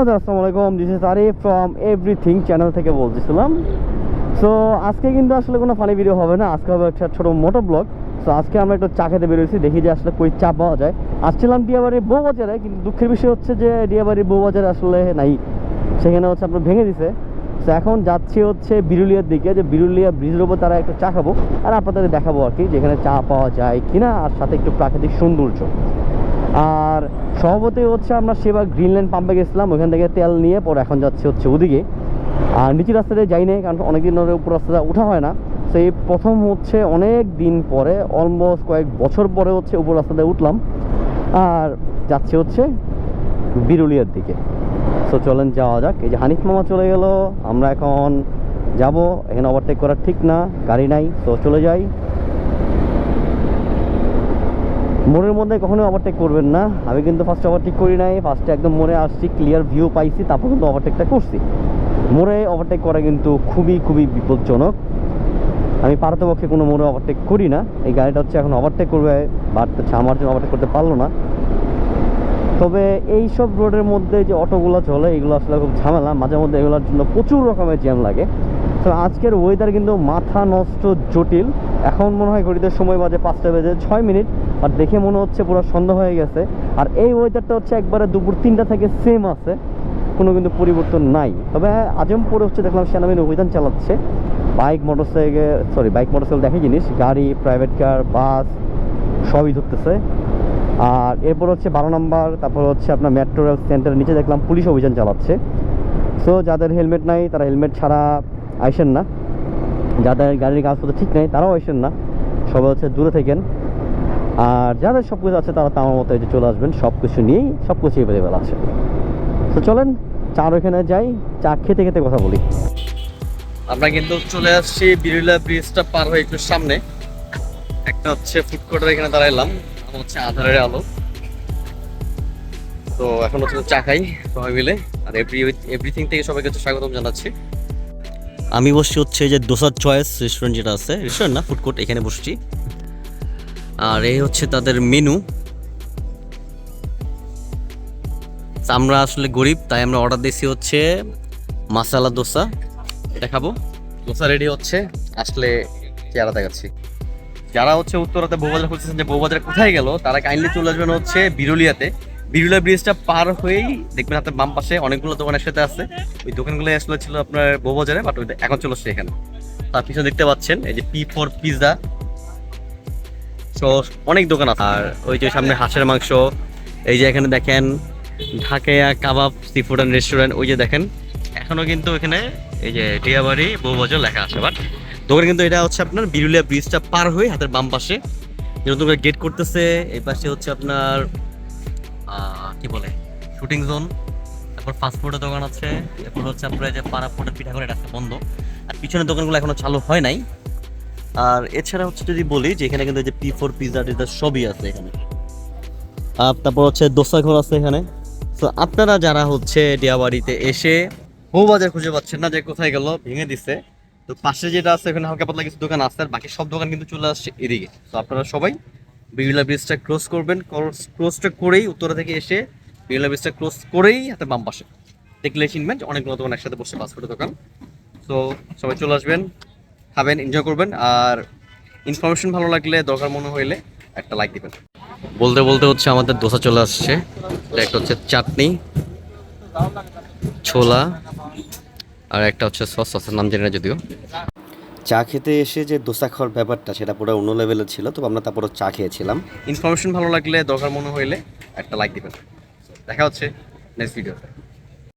Hello, আসসালামু this is Arif from everything channel থেকে বলতেছিলাম। সো আজকে কিন্তু আসলে কোনো ফানি ভিডিও হবে না। আজকে হবে একটা ছোটো মোটো ব্লগ সো আজকে আমরা একটু চা খেতে বেরোয়েছি দেখি যে আসলে কই চা পাওয়া যায়। আসছিলাম ডিয়াবাড়ির বউবাজারে কিন্তু দুঃখের বিষয় হচ্ছে যে ডিয়াবাড়ির বউবাজারে আসলে নাই। সেখানে হচ্ছে আপনার ভেঙে দিছে। তো এখন যাচ্ছি হচ্ছে বিরুলিয়ার দিকে, যে বিরুলিয়া ব্রিজের উপর তারা একটু চা খাব। আর আপনাদের দেখাবো আর কি, যেখানে চা পাওয়া যায় কিনা, আর সাথে একটু প্রাকৃতিক সৌন্দর্য। আর সভাপতি হচ্ছে আমরা সেবার গ্রিনল্যান্ড পাম্পে গেছিলাম, ওখান থেকে তেল নিয়ে পরে এখন যাচ্ছে হচ্ছে ওদিকে। আর নিচু রাস্তা দিয়ে যাই নাই, কারণ অনেকদিন ধরে উপর রাস্তাটা উঠা হয় না। সেই প্রথম হচ্ছে অনেক দিন পরে অলমোস্ট কয়েক বছর পরে হচ্ছে উপর রাস্তাতে উঠলাম। আর যাচ্ছে হচ্ছে বিরুলিয়ার দিকে। তো চলেন যাওয়া যাক। এই যে হানিফ মামা চলে গেল, আমরা এখন যাব। এখানে ওভারটেক করা ঠিক না, গাড়ি নাই, তো চলে যাই। মোড়ের মধ্যে কখনোই ওভারটেক করবেন না। আমি কিন্তু ফার্স্টে ওভারটেক করি নাই ফার্স্টে একদম মোড়ে আসছি ক্লিয়ার ভিউ পাইছি, তারপর কিন্তু ওভারটেকটা করছি। মোড়ে ওভারটেক করা কিন্তু খুবই খুবই বিপজ্জনক। আমি পারতপক্ষে কোনো মোড়ে ওভারটেক করি না। এই গাড়িটা হচ্ছে এখন ওভারটেক করবে বাট হচ্ছে আমার জন্য ওভারটেক করতে পারল না। তবে এই সব রোডের মধ্যে যে অটোগুলো চলে, এগুলো আসলে খুব ঝামেলা। মাঝে মধ্যে এগুলোর জন্য প্রচুর রকমের জ্যাম লাগে। তো আজকের ওয়েদার কিন্তু মাথা নষ্ট জটিল। এখন মনে হয় ঘড়িতে সময় বাজে পাঁচটা বেজে ছয় মিনিট, আর দেখে মনে হচ্ছে পুরো সন্ধ্যা হয়ে গেছে। আর এই ওয়েদারটা হচ্ছে একবারে দুপুর তিনটা থেকে সেম আছে, কোনো কিন্তু পরিবর্তন নাই। তবে আজমপুরে হচ্ছে, দেখলাম সেনাবাহিনী অভিযান চালাচ্ছে। Bike motorcycle sorry bike motorcycle দেখে জিনিস, গাড়ি প্রাইভেট কার বাস সবই ধরতেছে। আর এরপর হচ্ছে বারো নম্বর, তারপর হচ্ছে আপনার মেট্রো রেল সেন্টারের নিচে দেখলাম পুলিশ অভিযান চালাচ্ছে। সো যাদের হেলমেট নাই, তারা হেলমেট ছাড়া আইসেন না। যাদের গাড়ির কাগজপত্র ঠিক নেই, তারাও আইসেন না। সবাই হচ্ছে দূরে থাকেন। আর যাদের সব কিছু আছে, তারা তো আমার মতো চলে আসবেন। সব কিছু নিয়েই সব কিছু অ্যাভেলেবেল আছে। তো চলেন চার ওখানে যাই। চা খেতে খেতে কথা বলি। আমরা কিন্তু চলে আসছি বিরুলা ব্রিজটা পার হয়ে একটু সামনে। একটা হচ্ছে ফুড এখানে দাঁড়াইলাম। নাম হচ্ছে আধারের আলো। তো এখন হচ্ছে চা খাই সবাই মিলে। আর এভরি এভরিথিং থেকে সবাইকে স্বাগতম জানাচ্ছি। আমি বসছি হচ্ছে যে দোসার চয়েস রেস্টুরেন্ট যেটা আছে। রেস্টুরেন্ট না ফুড কোর্ট এখানে বসছি। আর এই হচ্ছে তাদের মেনু আমরা আসলে গরিব, তাই আমরা অর্ডার দিয়েছি হচ্ছে মাসালা দোসা এটা খাব। দোসা রেডি হচ্ছে। আসলে চেহারা দেখাচ্ছি। যারা হচ্ছে উত্তরাতে বউবাজার খুঁজতেছেন যে বউবাজার কোথায় গেল, তারা কাইন্ডলি চলে আসবেন হচ্ছে বিরুলিয়াতে। বিরুলিয়া ব্রিজটা পার হয়েই দেখবেন হাতের বাম পাশে অনেকগুলো দোকান একসাথে আছে। ওই দোকানগুলো আসলে ছিল আপনার বউবাজারে বাট ওইটা এখন চলে আসছে এখানে। তার পিছনে দেখতে পাচ্ছেন, এই যে পি ফর পিৎজা তো অনেক দোকান আছে। আর ওই যে সামনে হাঁসের মাংস, এই যে এখানে দেখেন Dhakaiya kabab seafood and restaurant ওই যে দেখেন। এখনও কিন্তু এখানে এই যে টিয়াবাড়ি বউবাজার লেখা আছে বাট দোকান কিন্তু এটা হচ্ছে আপনার বিরুলিয়া ব্রিজটা পার হয়ে হাতের বাম পাশে। যে নতুন করে গেট করতেছে, এই পাশে হচ্ছে আপনার কি বলে? শুটিং জোন তারপর ফাস্টফুডের দোকান আছে, এরপর হচ্ছে আপনার যে পাড়া ফুটের পিঠা করে রাখছে বন্ধ। আর পিছনের দোকানগুলো এখনও চালু হয় নাই। আর এছাড়া হচ্ছে যদি বলি যে এখানে কিন্তু যে পি ফোর পিজা টিজা সবই আছে এখানে। আর তারপর হচ্ছে দোসা ঘর আছে এখানে। তো আপনারা যারা হচ্ছে ডিয়াবাড়িতে এসে বউ বাজার খুঁজে পাচ্ছেন না যে কোথায় গেল, ভেঙে দিছে। তো পাশে যেটা আছে এখানে হালকা পাতলা কিছু দোকান আছে, আর বাকি সব দোকান কিন্তু চলে আসছে এদিকে। তো আপনারা সবাই বিড়লা ব্রিজটা ক্রস করবেন। ক্রসটা করেই উত্তরা থেকে এসে বিড়লা ব্রিজটা ক্রস করেই হাতে বাম পাশে। দেখলে চিনবেন যে অনেকগুলো দোকান একসাথে বসে পাসপোর্টের দোকান। তো সবাই চলে আসবেন, খাবেন এনজয় করবেন। আর ইনফরমেশন ভালো লাগলে, দরকার মনে হইলে একটা লাইক দিবেন। বলতে বলতে হচ্ছে আমাদের দোসা চলে আসছে। একটা হচ্ছে চাটনি, ছোলা, আর একটা হচ্ছে সস সসের নাম জানি না যদিও। চা খেতে এসে যে দোসা খাওয়ার ব্যাপারটা, সেটা পুরো অন্য লেভেলের ছিল তো আমরা তারপরে চা খেয়েছিলাম। ইনফরমেশন ভালো লাগলে, দরকার মনে হইলে একটা লাইক দিবেন। দেখা হচ্ছে নেক্সট ভিডিওতে